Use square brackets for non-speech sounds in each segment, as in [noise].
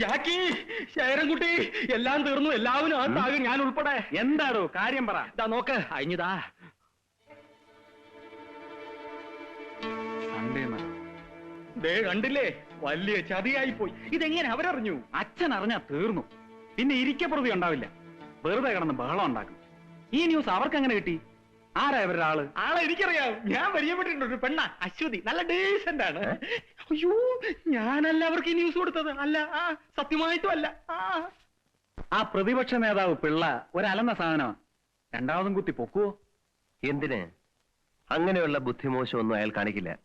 ജാക്കി ശേരൻകുട്ടി എല്ലാം തീർന്നു. എല്ലാവരും അകത്താകും ഞാൻ ഉൾപ്പെടെ. എന്താടോ? കാര്യം പറ. ഇതാ നോക്ക്. അഴിഞ്ഞതാ. സൺഡേ ദേ കണ്ടില്ലേ? വലിയ ചതിയായി പോയി ഇതെങ്ങനെ അവരറിഞ്ഞു? അച്ഛൻ അറിഞ്ഞാ തീർന്നു. പിന്നെ ഇരിക്കപ്രതി ഉണ്ടാവില്ല. വെറുതെ കിടന്ന് ബഹളം ഉണ്ടാക്കും ഈ ന്യൂസ് അവർക്ക് എങ്ങനെ കിട്ടി? ആരാ ഇവരുടെ ആൾ ആളെ എനിക്കറിയാം. ഞാൻ പരിചയപ്പെട്ടിട്ടുണ്ട് ഒരു പെണ്ണ. അശ്വതി. നല്ല ഡീസന്റ് ആണ്. അയ്യോ ഞാനല്ല അവർക്ക് ഈ ന്യൂസ് കൊടുത്തത്. അല്ല ആ സത്യമായിട്ടും അല്ല. ആ. ആ പ്രതിപക്ഷ നേതാവ് പിള്ള ഒരലന്ന സാധനമാ. രണ്ടാമതും കുത്തി പൊക്കുവോ? എന്തിന്? അങ്ങനെയുള്ള ബുദ്ധിമോശമൊന്നും അയാൾ കാണിക്കില്ല.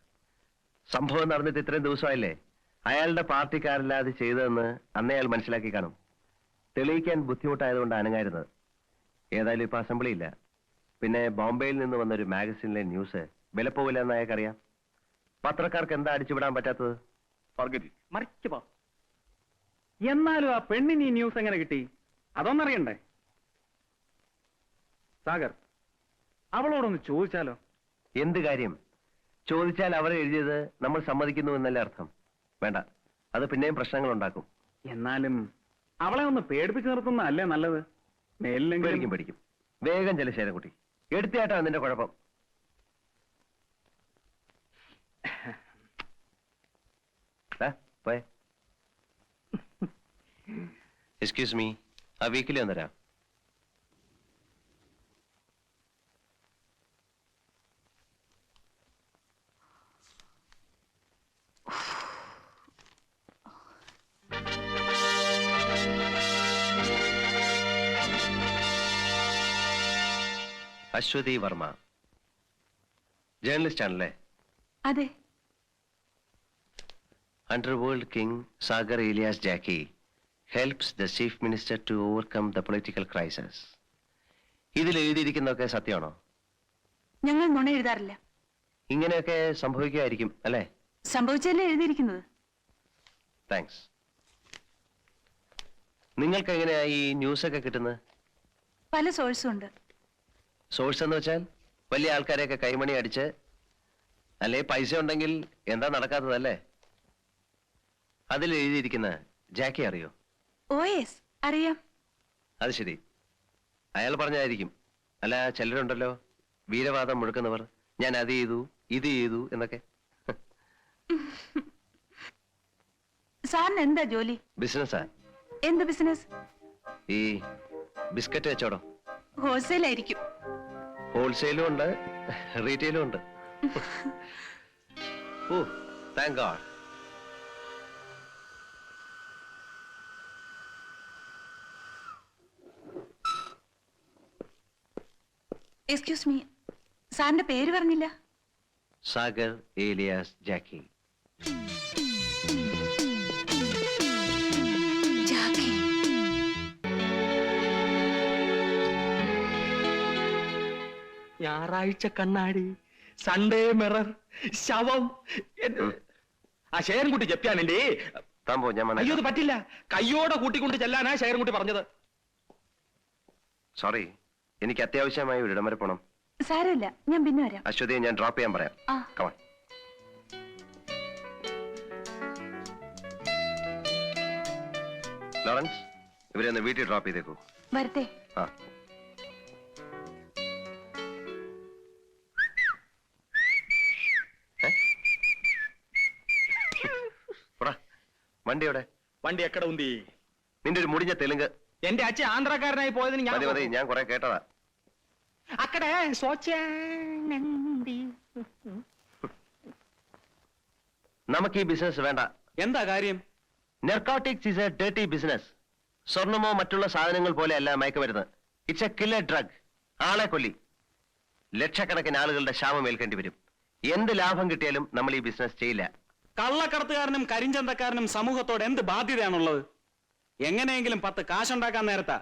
സംഭവം നടന്നിട്ട് ഇത്രയും ദിവസമായില്ലേ? അയാളുടെ പാർട്ടിക്കാരല്ലാതെ ചെയ്തതെന്ന് അന്നേ അയാൾ മനസ്സിലാക്കി കാണും. തെളിയിക്കാൻ ബുദ്ധിമുട്ടായതുകൊണ്ട് അനങ്ങായിരുന്നത് ഏതായാലും ഇപ്പൊ അസംബ്ലി ഇല്ല. പിന്നെ ബോംബെയിൽ നിന്ന് വന്ന ഒരു മാഗസിനിലെ ന്യൂസ്. വിലപ്പോവില്ല എന്ന് അയാൾക്കറിയാം പത്രക്കാർക്ക് എന്താ അടിച്ചുവിടാൻ പറ്റാത്തത്? മറിച്ചു പോ. എന്നാലും ആ പെണ്ണിന് ഈ ന്യൂസ് എങ്ങനെ കിട്ടി? അതൊന്നറിയണ്ടേ? സാഗർ അവളോടൊന്ന് ചോദിച്ചാലോ? എന്ത് കാര്യം? ചോദിച്ചാൽ അവർ എഴുതിയത് നമ്മൾ സമ്മതിക്കുന്നു എന്നല്ലേ അർത്ഥം. വേണ്ട അത് പിന്നെയും പ്രശ്നങ്ങൾ ഉണ്ടാക്കും. എന്നാലും അവളെ ഒന്ന് പേടിപ്പിച്ച് നിർത്തുന്നതല്ലേ നല്ലത്? പേടിക്കും മേലിലെങ്കിലും പഠിക്കും വേഗം ചില ശേരൻകുട്ടി എടുത്തിയാട്ടാ നിന്റെ കുഴപ്പം. എക്സ്ക്യൂസ് മീ [laughs] ആ വീക്കിലി വന്നരാ? അശ്വതി വർമ്മ. ജേർണലിസ്റ്റ് ആണല്ലേ? അതെ. Underworld king Sagar alias Jacky helps the chief minister to overcome the political crisis. ഇതിൽ എഴുതിയിരിക്കുന്നതൊക്കെ സത്യമാണോ? ഞങ്ങൾ നുണ എഴുതാറില്ല. ഇങ്ങനെയൊക്കെ സംഭവിക്കുമായിരിക്കും അല്ലേ? സംഭവിച്ചല്ലേ എഴുതിയിരിക്കുന്നത്? താങ്ക്സ്. നിങ്ങൾക്ക് എങ്ങനെയാ ഈ ന്യൂസ് ഒക്കെ കിട്ടുന്നത്? പല സോഴ്സും ഉണ്ട്. സോഴ്സ് എന്ന് വെച്ചാൽ വലിയ ആൾക്കാരെയൊക്കെ കൈമണി അടിച്ച് അല്ലെ പൈസ ഉണ്ടെങ്കിൽ എന്താ നടക്കാത്തതല്ലേ? അതിൽ എഴുതിയിരിക്കുന്ന ജാക്കി അറിയോ? ഓ എസ് അറിയാം. അത് ശരി. അയാൾ പറഞ്ഞായിരിക്കും അല്ല ചിലരുണ്ടല്ലോ. വീരവാദം മുഴക്കുന്നവർ. ഞാൻ അത് ചെയ്തു ഇത് ചെയ്തു എന്നൊക്കെ. സാറിന് എന്താ ജോലി? ബിസിനസ്സാ. എന്ത് ബിസിനസ് ഈ ബിസ്ക്കറ്റ് വെച്ചോടോ ഹോൾസെയിൽ ആയിരിക്കും ഹോൾസെയിലും ഉണ്ട് റീറ്റെയിലും ഉണ്ട്. Oh thank God excuse me സാറിന്റെ പേര് പറഞ്ഞില്ല? സാഗർ ഏലിയാസ് ജാക്കി. ഞായറാഴ്ച കണ്ണാടി സൺഡേ മിറർ ശവം? ആ ശേരൻകുട്ടി ജപ്തിയാണെന്റെ താൻ പോ ഞാൻ അയ്യോ ഇത് പറ്റില്ല. കയ്യോടെ കൂട്ടിക്കൊണ്ട് ചെല്ലാനാ ശേരൻകുട്ടി പറഞ്ഞത്. സോറി എനിക്ക് അത്യാവശ്യമായി ഒരു ഇടം വരെ പോണം. സാരമില്ല ഞാൻ പിന്നെ വരാം. അശ്വതിയെ ഞാൻ ഡ്രോപ്പ് ചെയ്യാൻ പറയാം. കമാൺ ലോറൻസ് ഇവരെ ഒന്ന് വീട്ടിൽ ഡ്രോപ്പ് ചെയ്തേക്കൂ. വരട്ടെ. ആ. വണ്ടി എവിടെ വണ്ടി എക്കട ഉന്തി? നിന്റെ ഒരു മുടിഞ്ഞ തെലുങ്ക്. എന്റെ അച്ഛൻ ആന്ധ്രാക്കാരനായി പോയതിന് ഞാൻ മതി മതി ഞാൻ കുറെ കേട്ടതാ. അക്കടെ സ്വച്ഛാനന്ദി. നമുക്ക് ഈ ബിസിനസ് വേണ്ട. എന്താ കാര്യം? Narcotics is a dirty business സ്വർണമോ മറ്റുള്ള സാധനങ്ങൾ പോലെയല്ല മയക്കുമരുന്ന് ഇറ്റ്സ് എ കില്ലർ ഡ്രഗ് ആളെ കൊല്ലി. ലക്ഷക്കണക്കിന് ആളുകളുടെ ക്ഷാമം ഏൽക്കേണ്ടി വരും. എന്ത് ലാഭം കിട്ടിയാലും നമ്മൾ ഈ ബിസിനസ് ചെയ്യില്ല. കള്ളക്കടത്തുകാരനും കരിഞ്ചന്തക്കാരനും സമൂഹത്തോട് എന്ത് ബാധ്യതയാണുള്ളത്? എങ്ങനെയെങ്കിലും പത്ത് കാശുണ്ടാക്കാൻ നേരത്താ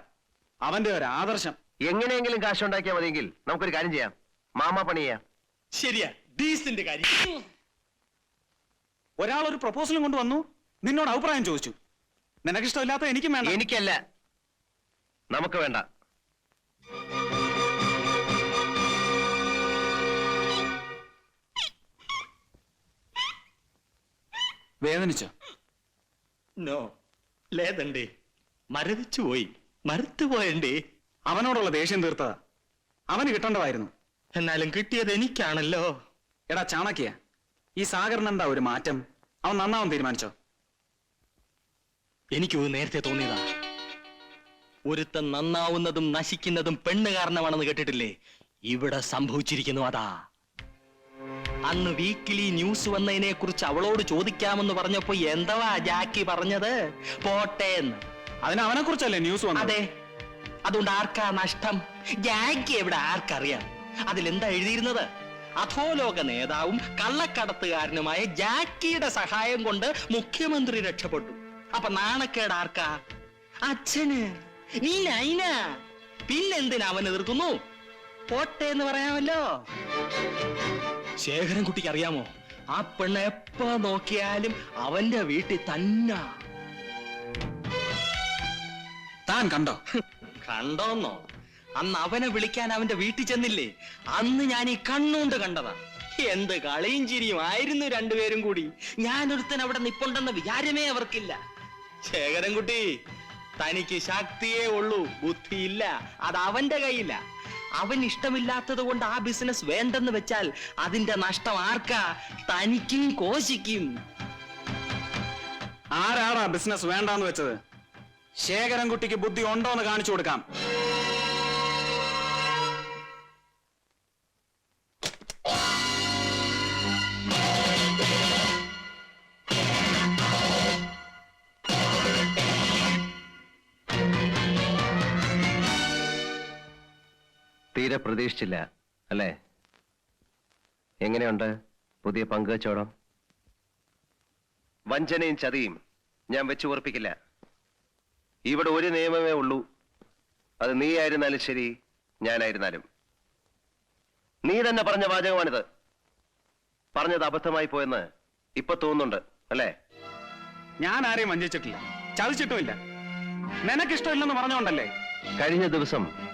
അവന്റെ ഒരു ആദർശം. എങ്ങനെയെങ്കിലും കാശുണ്ടാക്കിയാൽ മതിയെങ്കിൽ നമുക്കൊരു കാര്യം ചെയ്യാം. മാമ പണി ചെയ്യാം. ശരിയാ ഡീസന്റ് കാര്യം. ഒരാൾ ഒരു പ്രപ്പോസലും കൊണ്ടുവന്നു നിന്നോട് അഭിപ്രായം ചോദിച്ചു. നിനക്കിഷ്ടമില്ലാത്ത എനിക്കും വേണ്ട. എനിക്കല്ല. നമുക്ക് വേണ്ട. വേദനിച്ചോ? നോ ലേതണ്ടേ. മരവിച്ചു പോയി. മരത്തു പോയണ്ടേ. അവനോടുള്ള ദേഷ്യം തീർത്തതാ. അവന് കിട്ടേണ്ടതായിരുന്നു. എന്നാലും കിട്ടിയത് എനിക്കാണല്ലോ. എടാ ചാണക്യ ഈ സാഗറിന് എന്താ ഒരു മാറ്റം? അവൻ നന്നാവാൻ തീരുമാനിച്ചോ? എനിക്കത് നേരത്തെ തോന്നിയതാ. ഒരുത്തൻ നന്നാവുന്നതും നശിക്കുന്നതും പെണ്ണ് കാരണമാണെന്ന് കേട്ടിട്ടില്ലേ? ഇവിടെ സംഭവിച്ചിരിക്കുന്നു അതാ. അന്ന് വീക്കിലി ന്യൂസ് വന്നതിനെ കുറിച്ച് അവളോട് ചോദിക്കാമെന്ന് പറഞ്ഞപ്പോ എന്തവാ ജാക്കി പറഞ്ഞത്? പോട്ടെ എന്ന്. അതിന് അവനെ കുറിച്ചല്ലേ ന്യൂസ് അതെ. അതുകൊണ്ട് ആർക്കാ നഷ്ടം? ജാക്കി എവിടെ? ആർക്കറിയാം. എന്താ എഴുതിയിരുന്നത്? അധോലോക നേതാവും കള്ളക്കടത്തുകാരനുമായ ജാക്കിയുടെ സഹായം കൊണ്ട് മുഖ്യമന്ത്രി രക്ഷപ്പെട്ടു. അപ്പൊ നാണക്കേട് ആർക്കാ? അച്ഛന്. നീ നൈന പിന്നെന്തിനാ അവൻ എതിർക്കുന്നു? പോട്ടെ എന്ന് പറയാമല്ലോ. ശേഖരൻ കുട്ടിക്ക് അറിയാമോ? ആ പെണ്ണ എപ്പോ നോക്കിയാലും അവന്റെ വീട്ടിൽ തന്നെ. താൻ കണ്ടോ? കണ്ടോന്നോ? അന്ന് അവനെ വിളിക്കാൻ അവന്റെ വീട്ടിൽ ചെന്നില്ലേ? അന്ന് ഞാൻ ഈ കണ്ണുകൊണ്ട് കണ്ടതാ. എന്ത് കളിയും ചിരിയും ആയിരുന്നു രണ്ടുപേരും കൂടി. ഞാൻ ഒരുത്തൻ അവിടെ നിപ്പുണ്ടെന്ന വിചാരമേ അവർക്കില്ല. ശേഖരൻകുട്ടി തനിക്ക് ശക്തിയേ ഉള്ളൂ ബുദ്ധിയില്ല അത് അവന്റെ കയ്യില്ല അവൻ ഇഷ്ടമില്ലാത്തത് കൊണ്ട് ആ ബിസിനസ് വേണ്ടെന്ന് വെച്ചാൽ അതിന്റെ നഷ്ടം ആർക്കാ? തനിക്കും കോശിക്കും. ആരാടാ ബിസിനസ് വേണ്ടാന്ന് വെച്ചത്? ശേഖരൻകുട്ടിക്ക് ബുദ്ധി ഉണ്ടോ എന്ന് കാണിച്ചു കൊടുക്കാം. തീരെ പ്രതീക്ഷിച്ചില്ല അല്ലേ? എങ്ങനെയുണ്ട് പുതിയ പങ്കുവച്ചോടം വഞ്ചനയും ചതിയും ഞാൻ വെച്ചു ഉറപ്പിക്കില്ല. ഇവിടെ ഒരു നിയമമേ ഉള്ളൂ. അത് നീ ആയിരുന്നാലും ശരി ഞാനായിരുന്നാലും. നീ തന്നെ പറഞ്ഞ വാചകമാണിത്. പറഞ്ഞത് അബദ്ധമായി പോയെന്ന് ഇപ്പൊ തോന്നുന്നുണ്ട് അല്ലേ? ഞാൻ ആരെയും വഞ്ചിച്ചിട്ടില്ല. ചതിച്ചിട്ടുമില്ല. നിനക്കിഷ്ടമില്ലെന്ന് പറഞ്ഞുകൊണ്ടല്ലേ? കഴിഞ്ഞ ദിവസം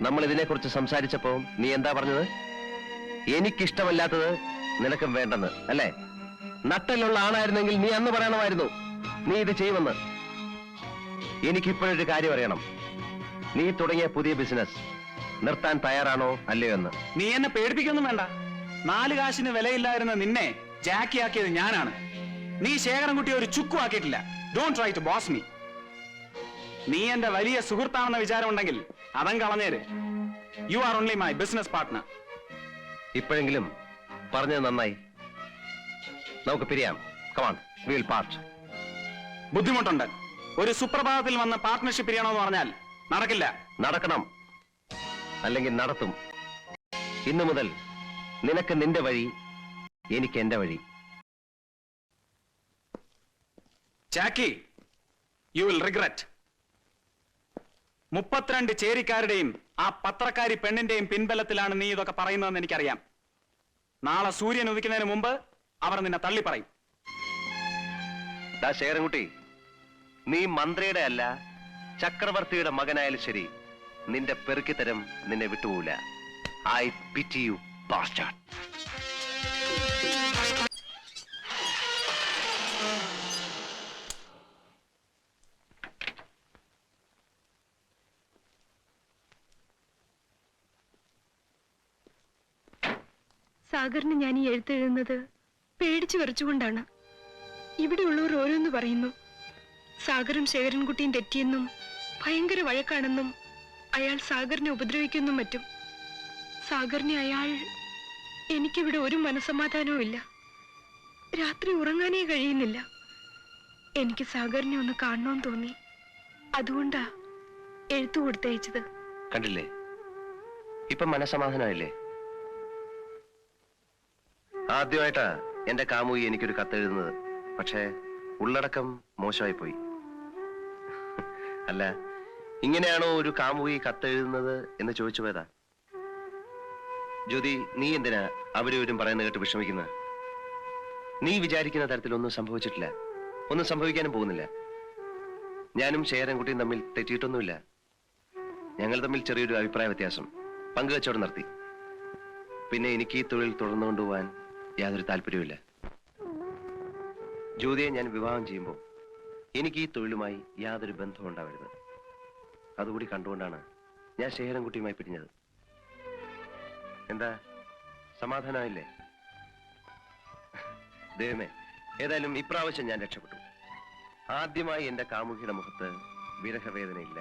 നമ്മൾ ഇതിനെക്കുറിച്ച് സംസാരിച്ചപ്പോ നീ എന്താ പറഞ്ഞത്? എനിക്കിഷ്ടമല്ലാത്തത് നിനക്കും വേണ്ടെന്ന് അല്ലേ? നട്ടലുള്ള ആണായിരുന്നെങ്കിൽ നീ അന്ന് പറയണമായിരുന്നു. നീ ഇത് ചെയ്യുമെന്ന്. എനിക്കിപ്പോഴൊരു കാര്യം അറിയണം. നീ തുടങ്ങിയ പുതിയ ബിസിനസ് നിർത്താൻ തയ്യാറാണോ അല്ലയോ എന്ന്? നീ എന്നെ പേടിപ്പിക്കൊന്നും വേണ്ട. നാല് കാശിന് വിലയില്ലായിരുന്ന നിന്നെ ജാക്കിയാക്കിയത് ഞാനാണ്. നീ ശേഖരൻകുട്ടി ഒരു ചുക്കു ആക്കിയിട്ടില്ല. Don't try to boss me നീ എന്റെ വലിയ സുഹൃത്താണെന്ന വിചാരം അതം കളഞ്ഞേര്. You are only my business partner ഇപ്പോഴെങ്കിലും പറഞ്ഞത് നന്നായി. നമുക്ക് പിരിയാം. കമാൺ വിൽ പാർട്ട് ബുദ്ധിമുട്ടുണ്ട്. ഒരു സുപ്രഭാതത്തിൽ വന്ന് പാർട്ട്ണർഷിപ്പ് പിരിയണമെന്ന് പറഞ്ഞാൽ നടക്കില്ല. നടക്കണം. അല്ലെങ്കിൽ നടത്തും. ഇന്നു മുതൽ നിനക്ക് നിന്റെ വഴി എനിക്ക് എന്റെ വഴി. ചാക്കി യു വിൽ റിഗ്രറ്റ് മുപ്പത്തിരണ്ട് ചേരിക്കാരുടെയും ആ പത്രക്കാരി പെണ്ണിന്റെയും പിൻബലത്തിലാണ് നീ ഇതൊക്കെ പറയുന്നതെന്ന് എനിക്കറിയാം. നാളെ സൂര്യൻ ഉദിക്കുന്നതിന് മുമ്പ് അവർ നിന്നെ തള്ളി പറയും. ശേരൻകുട്ടി നീ മന്ത്രിയുടെ അല്ല ചക്രവർത്തിയുടെ മകനായാലും ശരി നിന്റെ പെറുക്കിത്തരം നിന്നെ വിട്ടുപോല ഐ പിറ്റി യു ബാസ്റ്റാർഡ് സാഗറിന് ഞാൻ ഈ എഴുത്തെഴുതുന്നത് പേടിച്ചു വരച്ചുകൊണ്ടാണ് ഇവിടെയുള്ളവർ ഓരോന്ന് പറയുന്നു. സാഗറും ശേഖരൻകുട്ടിയും തെറ്റിയെന്നും ഭയങ്കര വഴക്കാണെന്നും അയാൾ സാഗറിനെ ഉപദ്രവിക്കുന്നും മറ്റും. സാഗറിനെ അയാൾ എനിക്കിവിടെ ഒരു മനസമാധാനവും ഇല്ല രാത്രി ഉറങ്ങാനേ കഴിയുന്നില്ല. എനിക്ക് സാഗറിനെ ഒന്ന് കാണണമെന്ന് തോന്നി. അതുകൊണ്ടാ എഴുത്തു കൊടുത്തയച്ചത്. കണ്ടില്ലേ? ഇപ്പൊ മനസമാധാനമായില്ലേ ആദ്യമായിട്ടാ എന്റെ കാമുകി എനിക്കൊരു കത്തെഴുതുന്നത്. പക്ഷേ ഉള്ളടക്കം മോശമായി പോയി അല്ല ഇങ്ങനെയാണോ ഒരു കാമുകി കത്തെഴുതുന്നത് എന്ന് ചോദിച്ചു പോയതാ ജ്യോതി നീ എന്തിനാ അവരവരും പറയുന്ന കേട്ട് വിഷമിക്കുന്നത്? നീ വിചാരിക്കുന്ന തരത്തിലൊന്നും സംഭവിച്ചിട്ടില്ല. ഒന്നും സംഭവിക്കാനും പോകുന്നില്ല. ഞാനും ശേഖരൻകുട്ടിയും തമ്മിൽ തെറ്റിയിട്ടൊന്നുമില്ല. ഞങ്ങൾ തമ്മിൽ ചെറിയൊരു അഭിപ്രായ വ്യത്യാസം. പങ്കുവച്ചോടെ നിർത്തി പിന്നെ എനിക്ക് ഈ തൊഴിൽ തുടർന്നു കൊണ്ടുപോകാൻ യാതൊരു താല്പര്യവുമില്ല. ജ്യോതിയെ ഞാൻ വിവാഹം ചെയ്യുമ്പോൾ എനിക്ക് ഈ തൊഴിലുമായി യാതൊരു ബന്ധവും ഉണ്ടാവരുത്. അതുകൂടി കണ്ടുകൊണ്ടാണ് ഞാൻ ശേഖരൻകുട്ടിയുമായി പിരിഞ്ഞത്. എന്താ? സമാധാനമായില്ലേ? ദൈവമേ ഏതായാലും ഇപ്രാവശ്യം ഞാൻ രക്ഷപ്പെട്ടു. ആദ്യമായി എന്റെ കാമുകിയുടെ മുഖത്ത് വിരഹവേദനയില്ല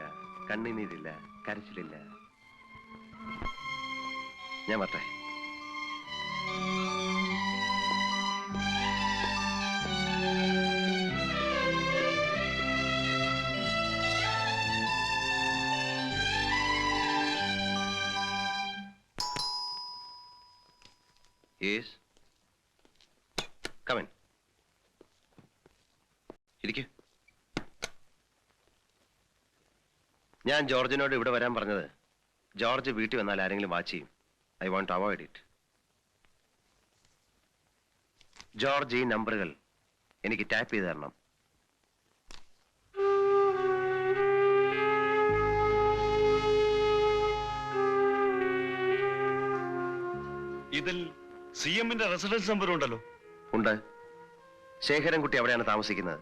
കണ്ണിനീരില്ല കരച്ചിലില്ല. ഞാൻ വരട്ടെ Come in. ഇരിക്കൂ. ഞാൻ ജോർജിനോട് ഇവിടെ വരാൻ പറഞ്ഞത്. ജോർജ് വീട്ടിൽ വന്നാൽ ആരെങ്കിലും വാച്ച് ചെയ്യും. I won't avoid it George ഈ നമ്പറുകൾ എനിക്ക് ടാപ്പ് ചെയ്ത് തരണം. ഇതിൽ സി എമ്മിന്റെ റെസിഡൻസ് നമ്പർ ഉണ്ടല്ലോ. ഉണ്ട്. ശേഖരൻകുട്ടി അവിടെയാണ് താമസിക്കുന്നത്.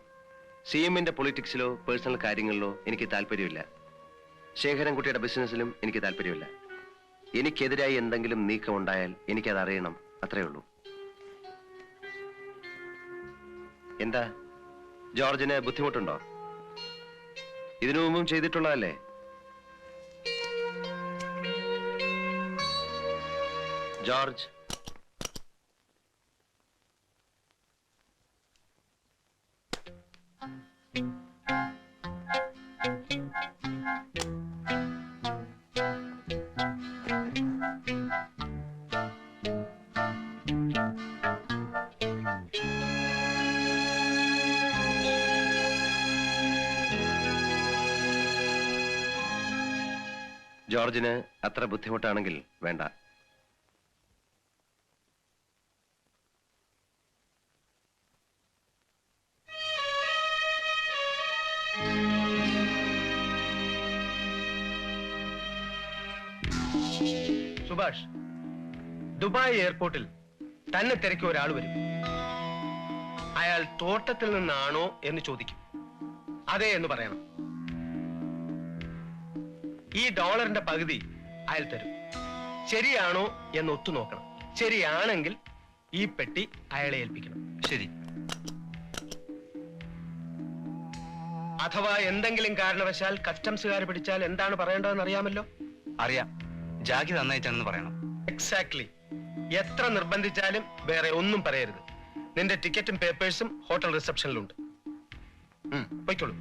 സി എമ്മിന്റെ പൊളിറ്റിക്സിലോ പേഴ്സണൽ കാര്യങ്ങളിലോ എനിക്ക് താല്പര്യമില്ല. ശേഖരൻകുട്ടിയുടെ ബിസിനസ്സിലും എനിക്ക് താല്പര്യമില്ല. എനിക്കെതിരായി എന്തെങ്കിലും നീക്കം ഉണ്ടായാൽ എനിക്കത് അറിയണം അത്രേ ഉള്ളൂ. എന്താ? ജോർജിന് ബുദ്ധിമുട്ടുണ്ടോ? ഇതിനു മുമ്പും ചെയ്തിട്ടുള്ളതല്ലേ? ജോർജ് ജോർജിന് അത്ര ബുദ്ധിമുട്ടാണെങ്കിൽ വേണ്ട. സുഭാഷ് ദുബായ് എയർപോർട്ടിൽ തന്നെ തിരക്കി ഒരാൾ വരും. അയാൾ തോട്ടത്തിൽ നിന്നാണോ എന്ന് ചോദിക്കും. അതെ എന്ന് പറയണം. ഈ ഡോളറിന്റെ പകുതി അയാൾ തരും. ശരിയാണോ എന്ന് ഒത്തു നോക്കണം. ശരിയാണെങ്കിൽ ഈ പെട്ടി അയാളെ ഏൽപ്പിക്കണം. ശരി. അഥവാ എന്തെങ്കിലും കാരണവശാൽ കസ്റ്റംസുകാർ പിടിച്ചാൽ എന്താണ് പറയേണ്ടതെന്ന് അറിയാമല്ലോ? അറിയാം. ജാഗി നന്നായിട്ടാണെന്ന് പറയണം. എക്സാക്ട്ലി എത്ര നിർബന്ധിച്ചാലും വേറെ ഒന്നും പറയരുത്. നിന്റെ ടിക്കറ്റും പേപ്പേഴ്സും ഹോട്ടൽ റിസപ്ഷനിലുണ്ട്. പൊയ്ക്കോളൂ.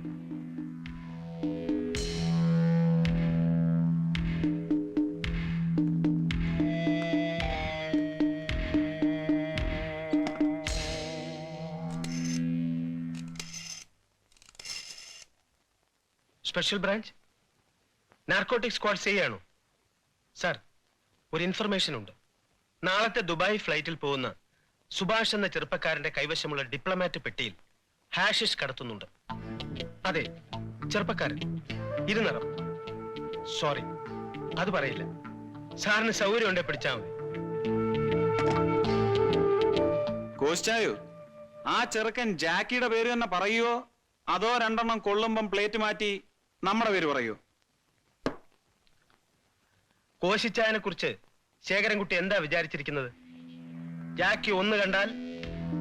സ്പെഷ്യൽ ബ്രാഞ്ച് നാർക്കോട്ടിക് സ്ക്വാഡ് ചെയ്യാണോ സാർ ഒരു ഇൻഫർമേഷൻ ഉണ്ട്. നാളത്തെ ദുബായ് ഫ്ലൈറ്റിൽ പോകുന്ന സുഭാഷ് എന്ന ചെറുപ്പക്കാരന്റെ കൈവശമുള്ള ഡിപ്ലോമാറ്റ് പെട്ടിയിൽ ഹാഷിഷ് കടത്തുന്നുണ്ട്. അതെ ചെറുപ്പക്കാരൻ. ഇരുനിറം സോറി അത് പറയില്ല. സാറിന് സൗകര്യം ഉണ്ടെ പിടിച്ചാൽ മതി. കോസ്റ്റായോ ആ ചെറുക്കൻ ജാക്കിയുടെ പേര് തന്നെ പറയുവോ? അതോ രണ്ടെണ്ണം കൊള്ളുമ്പം പ്ലേറ്റ് മാറ്റി നമ്മുടെ പേര് പറയോ കോശിച്ചായനെ കുറിച്ച് ശേഖരൻകുട്ടി എന്താ വിചാരിച്ചിരിക്കുന്നത് ജാക്കി ഒന്ന് കണ്ടാൽ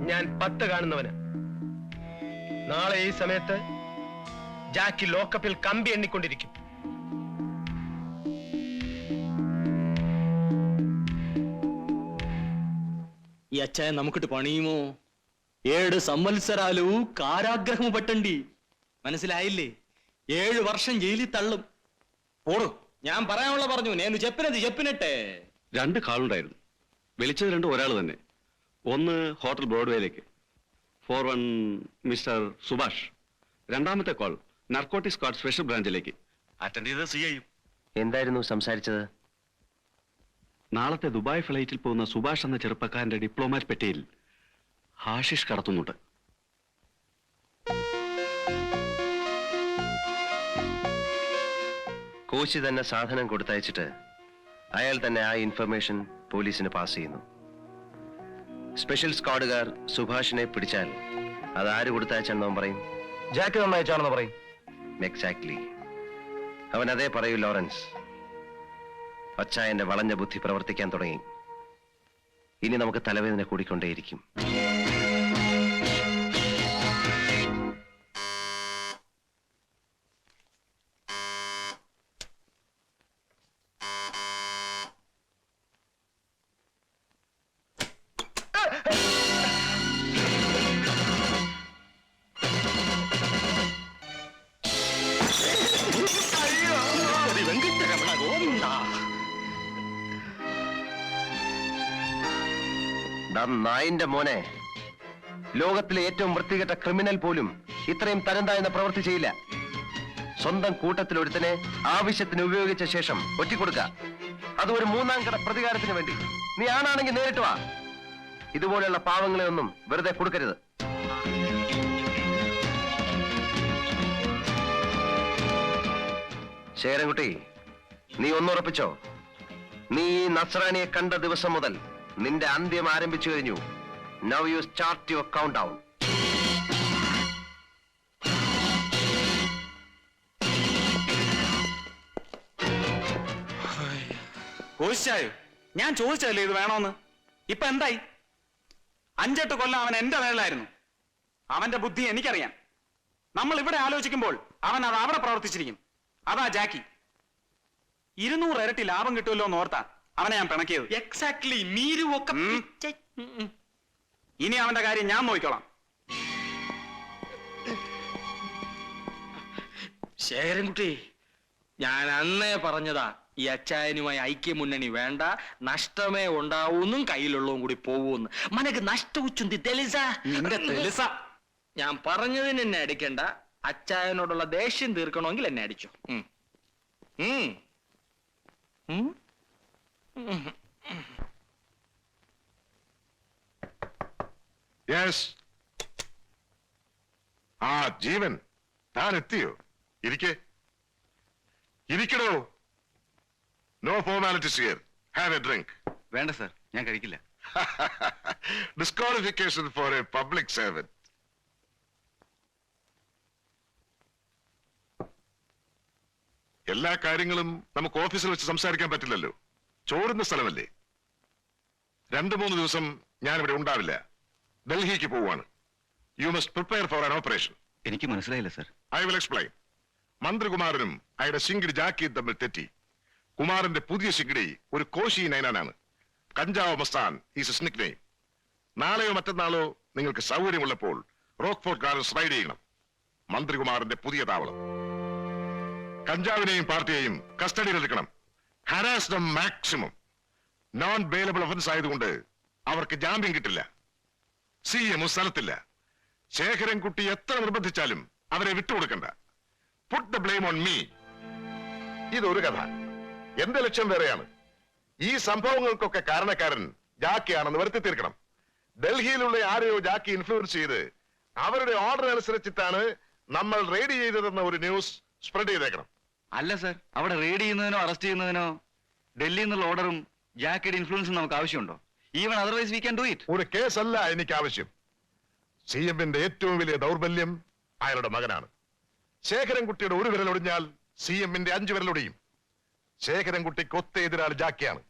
ഞാൻ പത്ത് കാണുന്നവന് നാളെ ഈ സമയത്ത് ജാക്കി ലോക്കപ്പിൽ കമ്പി എണ്ണിക്കൊണ്ടിരിക്കും ఈ అచ్చాయ നമുക്കിട്ട് പണിയുമോ ഏഴ് സംവത്സരാലു കാരാഗ്രഹം പറ്റണ്ടി മനസ്സിലായില്ലേ ഏഴു വർഷം ജയിലിൽ തള്ളും. പോടും ഞാൻ പറയാനുള്ള പറഞ്ഞു. നേനു ചെപ്പിനത് ചെപ്പിനട്ടെ. രണ്ട് കാളുണ്ടായിരുന്നു. വിളിച്ചത് രണ്ട് ഒരാൾ തന്നെ. ഒന്ന് hotel ബ്രോഡ്വേയിലേക്ക്. Four one mister Subhash. രണ്ടാമത്തെ കോൾ നർക്കോട്ടിക് സ്ക്വാഡ് സ്പെഷ്യൽ ബ്രാഞ്ചിലേക്ക്. അറ്റൻഡ് ചെയ്ത് സി ഐയും എന്തായിരുന്നു സംസാരിച്ചത്? നാളത്തെ ദുബായ് ഫ്ലൈറ്റിൽ പോകുന്ന സുഭാഷ് എന്ന ചെറുപ്പക്കാരന്റെ ഡിപ്ലോമാറ്റ് പെട്ടിയിൽ ഹാഷിഷ് കടത്തുന്നുണ്ട്. കോശി തന്നെ സാധനം കൊടുത്തയച്ചിട്ട് അയാൾ തന്നെ ആ ഇൻഫർമേഷൻ പോലീസിന് പാസ് ചെയ്യുന്നു. സ്പെഷ്യൽ സ്ക്വാഡുകാർ സുഭാഷിനെ പിടിച്ചാൽ അത് ആര് കൊടുത്തയച്ചെന്നോ പറയും? ജാക്ക് നന്നയച്ചാണെന്ന് പറയും. എക്സാക്ട്ലി അവൻ അതേ പറയൂ ലോറൻസ്. അച്ചായന്റെ വളഞ്ഞ ബുദ്ധി പ്രവർത്തിക്കാൻ തുടങ്ങി. ഇനി നമുക്ക് തലവേദന കൂടിക്കൊണ്ടേയിരിക്കും. നായിന്റെ മോനെ. ലോകത്തിലെ ഏറ്റവും വൃത്തികെട്ട ക്രിമിനൽ പോലും ഇത്രയും തരം താഴ്ന്ന പ്രവൃത്തി ചെയ്യില്ല. സ്വന്തം കൂട്ടത്തിൽ ഒരുത്തനെ ആവശ്യത്തിന് ഉപയോഗിച്ച ശേഷം ഒറ്റിക്കൊടുക്ക. അത് ഒരു മൂന്നാം കട പ്രതികാരത്തിന് വേണ്ടി. നീ ആണാണെങ്കിൽ നേരിട്ട് വാ. ഇതുപോലെയുള്ള പാവങ്ങളെ ഒന്നും വെറുതെ കൊടുക്കരുത്. ശേരൻകുട്ടി നീ ഒന്നുറപ്പിച്ചോ? നീ നസ്രാനിയെ കണ്ട ദിവസം മുതൽ നിന്റെ അന്ത്യം ആരംഭിച്ചു കഴിഞ്ഞു. Now you start your count down കോശിച്ചായോ ഞാൻ ചോദിച്ചതല്ലേ ഇത് വേണോന്ന്? ഇപ്പൊ എന്തായി? അഞ്ചെട്ട് കൊല്ലം അവൻ എന്റെ മേളിലായിരുന്നു അവന്റെ ബുദ്ധി എനിക്കറിയാം. നമ്മൾ ഇവിടെ ആലോചിക്കുമ്പോൾ അവൻ അത് അവിടെ പ്രവർത്തിച്ചിരിക്കും. അതാ ജാക്കി. ഇരുന്നൂറ് ഇരട്ടി ലാഭം കിട്ടുമല്ലോ എന്ന് ഓർത്താ. അവനെ ഞാൻ പിണക്കിയത്. എക്സാക്ട്ലി മീരു ഒക്കെ ഉം. ഇനി അവന്റെ കാര്യം ഞാൻ നോക്കിക്കോളാം. ശേഖരൻകുട്ടി ഞാൻ അന്നേ പറഞ്ഞതാ ഈ അച്ചായനുമായി ഐക്യമുന്നണി വേണ്ട നഷ്ടമേ ഉണ്ടാവൂന്നും കയ്യിലുള്ളതും കൂടി പോവൂന്ന്. മനക്ക് നഷ്ടവുച്ചുന്തി തെളിസ? നിന്റെ തെലിസ ഞാൻ പറഞ്ഞതിന് എന്നെ അടിക്കണ്ട. അച്ചായനോടുള്ള ദേഷ്യം തീർക്കണമെങ്കിൽ എന്നെ അടിച്ചു. ഉം. ഉം. ഉം. യെസ് ആ ജീവൻ. താൻ എത്തിയോ? ഇരിക്കെ. ഇരിക്കണോ no formalities here have a drink വേണ്ട സർ ഞാൻ കഴിക്കില്ല. Disqualification for a public servant എല്ലാ കാര്യങ്ങളും നമുക്ക് ഓഫീസിൽ വെച്ച് സംസാരിക്കാൻ പറ്റില്ലല്ലോ. ചോറുന്ന സ്ഥലമല്ലേ? രണ്ടു മൂന്ന് ദിവസം ഞാൻ ഇവിടെ ഉണ്ടാവില്ല. ഡൽഹിക്ക് പോവാണ് you must prepare for an operation എനിക്ക് മനസ്സിലായില്ല സർ ഐ വിൽ എക്സ്പ്ലെയിൻ മന്ത്രികുമാരനും അയാളുടെ ശിങ്കിടി ജാക്കിയും തമ്മിൽ തെറ്റി. കുമാരന്റെ പുതിയ ശിങ്കിടി ഒരു കോശി നൈനാനാണ് കഞ്ചാവ് മസ്താൻ ഈസ് സ്നിക് നെയിം നാളെയോ മറ്റന്നാളോ നിങ്ങൾക്ക് സൗകര്യമുള്ളപ്പോൾ റോക്ക്ഫോർട്ട് ഗാർഡൻസ് റൈഡ് ചെയ്യണം. മന്ത്രികുമാറിന്റെ പുതിയ താവളം. കഞ്ചാവിനെയും പാർട്ടിയെയും കസ്റ്റഡിയിൽ എടുക്കണം. Harass the maximum non bailable offence ആയതുകൊണ്ട് അവർക്ക് ജാമ്യം കിട്ടില്ല. C M സ്ഥലത്തില്ല. ശേഖരൻകുട്ടി എത്ര നിർബന്ധിച്ചാലും അവരെ വിട്ടുകൊടുക്കണ്ട. Put the blame on me ഇതൊരു കഥ. എന്റെ ലക്ഷ്യം വേറെയാണ്. ഈ സംഭവങ്ങൾക്കൊക്കെ കാരണക്കാരൻ ജാക്കിയാണെന്ന് വരുത്തി തീർക്കണം. ഡൽഹിയിലുള്ള ആരെയോ ജാക്കി ഇൻഫ്ലുവൻസ് ചെയ്ത് അവരുടെ ഓർഡർ അനുസരിച്ചിട്ടാണ് നമ്മൾ റെയ്ഡ് ചെയ്തതെന്ന ഒരു ന്യൂസ് സ്പ്രെഡ് ചെയ്തേക്കണം. അല്ല സർ അവിടെ റെയ്ഡ് ചെയ്യുന്നതിനോ അറസ്റ്റ് ചെയ്യുന്നതിനോ ഡൽഹിയിൽ നിന്നുള്ള ഓർഡറും ജാക്കറ്റ് ഇൻഫ്ലുവൻസും നമുക്ക് ആവശ്യമുണ്ടോ? Even otherwise we can do it ഒരു കേസ് അല്ല എനിക്ക് ആവശ്യം സി എമ്മിന്റെ ഏറ്റവും വലിയ ദൗർബല്യം അയാളുടെ മകനാണ്. ശേഖരൻകുട്ടിയുടെ ഒരു വിരലൊടിഞ്ഞാൽ സി എമ്മിന്റെ അഞ്ചു വിരലൊടിയും ശേഖരൻകുട്ടിക്ക് ഒത്ത എതിരാളി ജാക്കിയാണ്.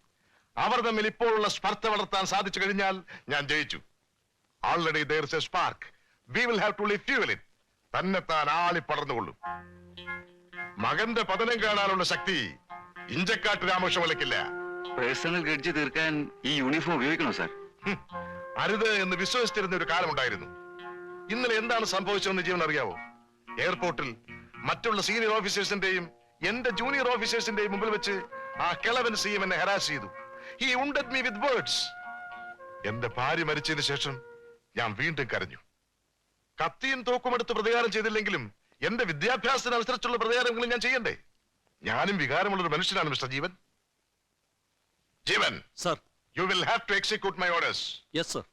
അവർ തമ്മിൽ ഇപ്പോഴുള്ള സ്പർദ്ധ വളർത്താൻ സാധിച്ചു കഴിഞ്ഞാൽ ഞാൻ ജയിച്ചു. Already there a spark we will have to fuel it തന്നെത്താൻ ആളി പടർന്നുകൊള്ളും മകന്റെ പതനം കാണാനുള്ള ശക്തി ഇഞ്ചക്കാട്ട് രാമകൃഷ്ണ വിലക്കില്ല പേഴ്സണൽ ഗഡ്ജ് തീർക്കാൻ ഈ യൂണിഫോം ഉപയോഗിക്കണോ സാർ? അരുത് എന്ന് വിശ്വസിച്ചിരുന്ന ഒരു കാലമുണ്ടായിരുന്നു ഇന്നലെ എന്താണ് സംഭവിച്ചതെന്ന് ജീവൻ അറിയാവോ? എയർപോർട്ടിൽ മറ്റുള്ള സീനിയർ ഓഫീസേഴ്സിന്റെയും എന്റെ ജൂനിയർ ഓഫീസേഴ്സിന്റെയും മുമ്പിൽ വെച്ച് ആ കിളവൻ സി എം എന്നെ ഹരാസ് ചെയ്തു. He wounded me with words എന്റെ ഭാര്യ മരിച്ചതിന് ശേഷം ഞാൻ വീണ്ടും കരഞ്ഞു. കത്തിയും തോക്കുമെടുത്ത് പ്രതികാരം ചെയ്തില്ലെങ്കിലും എന്റെ വിദ്യാഭ്യാസത്തിന് അനുസരിച്ചുള്ള പ്രതികാരങ്ങളും ഞാൻ ചെയ്യണ്ടേ? ഞാനും വികാരമുള്ള ഒരു മനുഷ്യനാണ് mister Jeevan. Jeevan. Sir. You will have to execute my orders yes sir